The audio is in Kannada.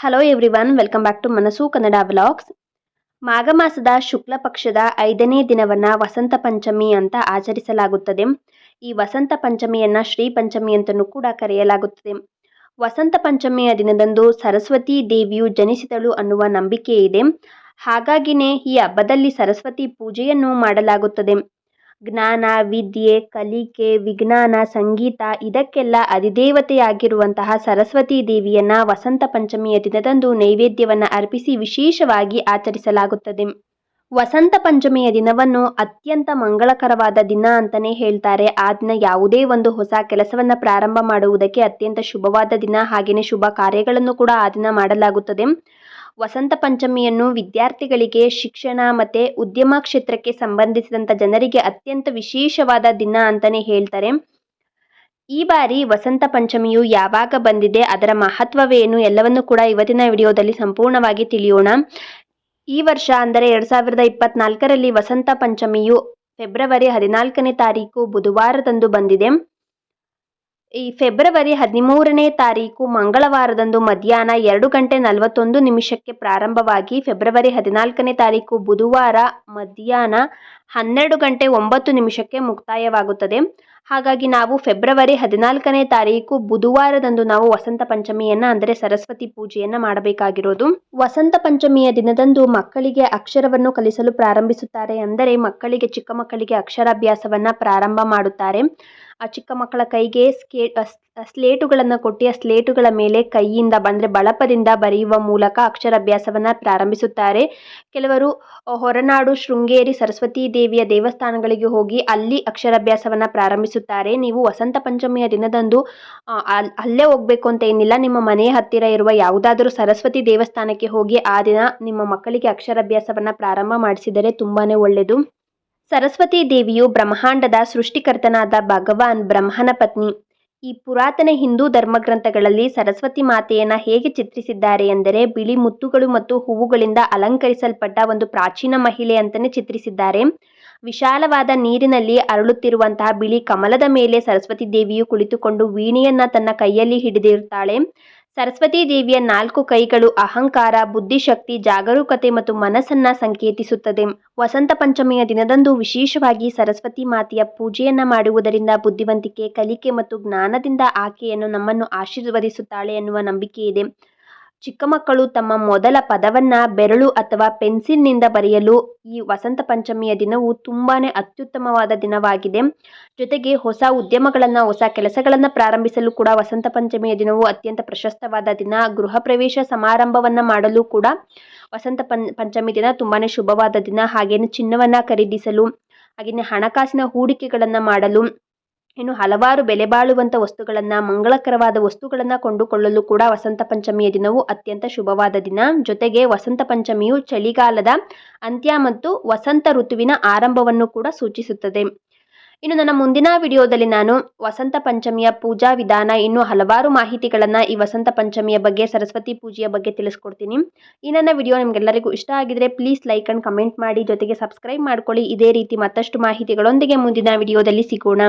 Hello everyone welcome back to Manasu Kannada vlogs ಮಾಘ ಮಾಸದ ಶುಕ್ಲ ಪಕ್ಷದ ಐದನೇ ದಿನವನ್ನ ವಸಂತ ಪಂಚಮಿ ಅಂತ ಆಚರಿಸಲಾಗುತ್ತದೆ. ಈ ವಸಂತ ಪಂಚಮಿಯನ್ನ ಶ್ರೀ ಪಂಚಮಿ ಅಂತಲೂ ಕೂಡ ಕರೆಯಲಾಗುತ್ತದೆ. ವಸಂತ ಪಂಚಮಿಯ ದಿನದಂದು ಸರಸ್ವತಿ ದೇವಿಯು ಜನಿಸಿದಳು ಅನ್ನುವ ನಂಬಿಕೆ ಇದೆ. ಹಾಗಾಗಿನೇ ಈ ಹಬ್ಬದಲ್ಲಿ ಸರಸ್ವತಿ ಪೂಜೆಯನ್ನು ಮಾಡಲಾಗುತ್ತದೆ. ಜ್ಞಾನ, ವಿದ್ಯೆ, ಕಲಿಕೆ, ವಿಜ್ಞಾನ, ಸಂಗೀತ ಇದಕ್ಕೆಲ್ಲ ಅಧಿದೇವತೆಯಾಗಿರುವಂತಹ ಸರಸ್ವತಿ ದೇವಿಯನ್ನ ವಸಂತ ಪಂಚಮಿಯ ದಿನದಂದು ನೈವೇದ್ಯವನ್ನು ಅರ್ಪಿಸಿ ವಿಶೇಷವಾಗಿ ಆಚರಿಸಲಾಗುತ್ತದೆ. ವಸಂತ ಪಂಚಮಿಯ ದಿನವನ್ನು ಅತ್ಯಂತ ಮಂಗಳಕರವಾದ ದಿನ ಅಂತಲೇ ಹೇಳ್ತಾರೆ. ಆ ದಿನ ಯಾವುದೇ ಒಂದು ಹೊಸ ಕೆಲಸವನ್ನು ಪ್ರಾರಂಭ ಮಾಡುವುದಕ್ಕೆ ಅತ್ಯಂತ ಶುಭವಾದ ದಿನ. ಹಾಗೆಯೇ ಶುಭ ಕಾರ್ಯಗಳನ್ನು ಕೂಡ ಆ ದಿನ ಮಾಡಲಾಗುತ್ತದೆ. ವಸಂತ ಪಂಚಮಿಯನ್ನು ವಿದ್ಯಾರ್ಥಿಗಳಿಗೆ ಶಿಕ್ಷಣ ಮತ್ತು ಉದ್ಯಮ ಕ್ಷೇತ್ರಕ್ಕೆ ಸಂಬಂಧಿಸಿದಂಥ ಜನರಿಗೆ ಅತ್ಯಂತ ವಿಶೇಷವಾದ ದಿನ ಅಂತಲೇ ಹೇಳ್ತಾರೆ. ಈ ಬಾರಿ ವಸಂತ ಪಂಚಮಿಯು ಯಾವಾಗ ಬಂದಿದೆ, ಅದರ ಮಹತ್ವವೇನು, ಎಲ್ಲವನ್ನು ಕೂಡ ಇವತ್ತಿನ ವಿಡಿಯೋದಲ್ಲಿ ಸಂಪೂರ್ಣವಾಗಿ ತಿಳಿಯೋಣ. ಈ ವರ್ಷ ಅಂದರೆ ಎರಡು ಸಾವಿರದ ಇಪ್ಪತ್ನಾಲ್ಕರಲ್ಲಿ ವಸಂತ ಪಂಚಮಿಯು ಫೆಬ್ರವರಿ ಹದಿನಾಲ್ಕನೇ ತಾರೀಕು ಬುಧವಾರದಂದು ಬಂದಿದೆ. ಈ ಫೆಬ್ರವರಿ ಹದಿಮೂರನೇ ತಾರೀಕು ಮಂಗಳವಾರದಂದು ಮಧ್ಯಾಹ್ನ ಎರಡು ಗಂಟೆ ನಲವತ್ತೊಂದು ನಿಮಿಷಕ್ಕೆ ಪ್ರಾರಂಭವಾಗಿ ಫೆಬ್ರವರಿ ಹದಿನಾಲ್ಕನೇ ತಾರೀಕು ಬುಧವಾರ ಮಧ್ಯಾಹ್ನ ಹನ್ನೆರಡು ಗಂಟೆ ಒಂಬತ್ತು ನಿಮಿಷಕ್ಕೆ ಮುಕ್ತಾಯವಾಗುತ್ತದೆ. ಹಾಗಾಗಿ ನಾವು ಫೆಬ್ರವರಿ ಹದಿನಾಲ್ಕನೇ ತಾರೀಕು ಬುಧವಾರದಂದು ನಾವು ವಸಂತ ಪಂಚಮಿಯನ್ನು, ಅಂದರೆ ಸರಸ್ವತಿ ಪೂಜೆಯನ್ನು ಮಾಡಬೇಕಾಗಿರೋದು. ವಸಂತ ಪಂಚಮಿಯ ದಿನದಂದು ಮಕ್ಕಳಿಗೆ ಅಕ್ಷರವನ್ನು ಕಲಿಸಲು ಪ್ರಾರಂಭಿಸುತ್ತಾರೆ ಅಂದರೆ ಮಕ್ಕಳಿಗೆ, ಚಿಕ್ಕ ಮಕ್ಕಳಿಗೆ ಅಕ್ಷರಾಭ್ಯಾಸವನ್ನು ಪ್ರಾರಂಭ ಮಾಡುತ್ತಾರೆ. ಆ ಚಿಕ್ಕ ಮಕ್ಕಳ ಕೈಗೆ ಸ್ಕೇ ಸ್ಲೇಟುಗಳನ್ನು ಕೊಟ್ಟು, ಆ ಸ್ಲೇಟುಗಳ ಮೇಲೆ ಕೈಯಿಂದ ಅಂದರೆ ಬಳಪದಿಂದ ಬರೆಯುವ ಮೂಲಕ ಅಕ್ಷರಾಭ್ಯಾಸವನ್ನು ಪ್ರಾರಂಭಿಸುತ್ತಾರೆ. ಕೆಲವರು ಹೊರನಾಡು ಶೃಂಗೇರಿ ಸರಸ್ವತಿ ದೇವಿಯ ದೇವಸ್ಥಾನಗಳಿಗೆ ಹೋಗಿ ಅಲ್ಲಿ ಅಕ್ಷರಾಭ್ಯಾಸವನ್ನು ಪ್ರಾರಂಭಿಸುತ್ತಾರೆ. ನೀವು ವಸಂತ ಪಂಚಮಿಯ ದಿನದಂದು ಅಲ್ಲೇ ಹೋಗಬೇಕು ಅಂತ ಏನಿಲ್ಲ. ನಿಮ್ಮ ಮನೆಯ ಹತ್ತಿರ ಇರುವ ಯಾವುದಾದರೂ ಸರಸ್ವತಿ ದೇವಸ್ಥಾನಕ್ಕೆ ಹೋಗಿ ಆ ದಿನ ನಿಮ್ಮ ಮಕ್ಕಳಿಗೆ ಅಕ್ಷರಾಭ್ಯಾಸವನ್ನು ಪ್ರಾರಂಭ ಮಾಡಿಸಿದರೆ ತುಂಬಾ ಒಳ್ಳೆಯದು. ಸರಸ್ವತಿ ದೇವಿಯು ಬ್ರಹ್ಮಾಂಡದ ಸೃಷ್ಟಿಕರ್ತನಾದ ಭಗವಾನ್ ಬ್ರಹ್ಮನ ಪತ್ನಿ. ಈ ಪುರಾತನ ಹಿಂದೂ ಧರ್ಮಗ್ರಂಥಗಳಲ್ಲಿ ಸರಸ್ವತಿ ಮಾತೆಯನ್ನು ಹೇಗೆ ಚಿತ್ರಿಸಿದ್ದಾರೆ ಎಂದರೆ ಬಿಳಿ ಮುತ್ತುಗಳು ಮತ್ತು ಹೂವುಗಳಿಂದ ಅಲಂಕರಿಸಲ್ಪಟ್ಟ ಒಂದು ಪ್ರಾಚೀನ ಮಹಿಳೆ ಅಂತಲೇ ಚಿತ್ರಿಸಿದ್ದಾರೆ. ವಿಶಾಲವಾದ ನೀರಿನಲ್ಲಿ ಅರಳುತ್ತಿರುವಂತಹ ಬಿಳಿ ಕಮಲದ ಮೇಲೆ ಸರಸ್ವತಿ ದೇವಿಯು ಕುಳಿತುಕೊಂಡು ವೀಣೆಯನ್ನ ತನ್ನ ಕೈಯಲ್ಲಿ ಹಿಡಿದಿರುತ್ತಾಳೆ. ಸರಸ್ವತಿ ದೇವಿಯ ನಾಲ್ಕು ಕೈಗಳು ಅಹಂಕಾರ, ಬುದ್ಧಿಶಕ್ತಿ, ಜಾಗರೂಕತೆ ಮತ್ತು ಮನಸ್ಸನ್ನ ಸಂಕೇತಿಸುತ್ತದೆ. ವಸಂತ ಪಂಚಮಿಯ ದಿನದಂದು ವಿಶೇಷವಾಗಿ ಸರಸ್ವತಿ ಮಾತೆಯ ಪೂಜೆಯನ್ನ ಮಾಡುವುದರಿಂದ ಬುದ್ಧಿವಂತಿಕೆ, ಕಲಿಕೆ ಮತ್ತು ಜ್ಞಾನದಿಂದ ಆಕೆಯನ್ನು ನಮ್ಮನ್ನು ಆಶೀರ್ವದಿಸುತ್ತಾಳೆ ಎನ್ನುವ ನಂಬಿಕೆ ಇದೆ. ಚಿಕ್ಕ ಮಕ್ಕಳು ತಮ್ಮ ಮೊದಲ ಪದವನ್ನ ಬೆರಳು ಅಥವಾ ಪೆನ್ಸಿಲ್ನಿಂದ ಬರೆಯಲು ಈ ವಸಂತ ಪಂಚಮಿಯ ದಿನವು ತುಂಬಾನೇ ಅತ್ಯುತ್ತಮವಾದ ದಿನವಾಗಿದೆ. ಜೊತೆಗೆ ಹೊಸ ಉದ್ಯಮಗಳನ್ನು, ಹೊಸ ಕೆಲಸಗಳನ್ನು ಪ್ರಾರಂಭಿಸಲು ಕೂಡ ವಸಂತ ಪಂಚಮಿಯ ದಿನವು ಅತ್ಯಂತ ಪ್ರಶಸ್ತವಾದ ದಿನ. ಗೃಹ ಪ್ರವೇಶ ಸಮಾರಂಭವನ್ನು ಮಾಡಲು ಕೂಡ ವಸಂತ ಪಂ, ಪಂಚಮಿ ದಿನ ತುಂಬಾ ಶುಭವಾದ ದಿನ. ಹಾಗೆಯೇ ಚಿನ್ನವನ್ನು ಖರೀದಿಸಲು ಹಾಗೆಯೇ ಹಣಕಾಸಿನ ಹೂಡಿಕೆಗಳನ್ನು ಮಾಡಲು ಇನ್ನು ಹಲವಾರು ಬೆಲೆ ಬಾಳುವಂಥ ವಸ್ತುಗಳನ್ನು, ಮಂಗಳಕರವಾದ ವಸ್ತುಗಳನ್ನು ಕೊಂಡುಕೊಳ್ಳಲು ಕೂಡ ವಸಂತ ಪಂಚಮಿಯ ದಿನವು ಅತ್ಯಂತ ಶುಭವಾದ ದಿನ. ಜೊತೆಗೆ ವಸಂತ ಪಂಚಮಿಯು ಚಳಿಗಾಲದ ಅಂತ್ಯ ಮತ್ತು ವಸಂತ ಋತುವಿನ ಆರಂಭವನ್ನು ಕೂಡ ಸೂಚಿಸುತ್ತದೆ. ಇನ್ನು ನನ್ನ ಮುಂದಿನ ವಿಡಿಯೋದಲ್ಲಿ ನಾನು ವಸಂತ ಪಂಚಮಿಯ ಪೂಜಾ ವಿಧಾನ, ಇನ್ನು ಹಲವಾರು ಮಾಹಿತಿಗಳನ್ನು ಈ ವಸಂತ ಪಂಚಮಿಯ ಬಗ್ಗೆ, ಸರಸ್ವತಿ ಪೂಜೆಯ ಬಗ್ಗೆ ತಿಳಿಸ್ಕೊಡ್ತೀನಿ. ಈ ನನ್ನ ವಿಡಿಯೋ ನಿಮಗೆಲ್ಲರಿಗೂ ಇಷ್ಟ ಆಗಿದ್ರೆ ಪ್ಲೀಸ್ ಲೈಕ್ ಅಂಡ್ ಕಮೆಂಟ್ ಮಾಡಿ, ಜೊತೆಗೆ ಸಬ್ಸ್ಕ್ರೈಬ್ ಮಾಡ್ಕೊಳ್ಳಿ. ಇದೇ ರೀತಿ ಮತ್ತಷ್ಟು ಮಾಹಿತಿಗಳೊಂದಿಗೆ ಮುಂದಿನ ವಿಡಿಯೋದಲ್ಲಿ ಸಿಗೋಣ.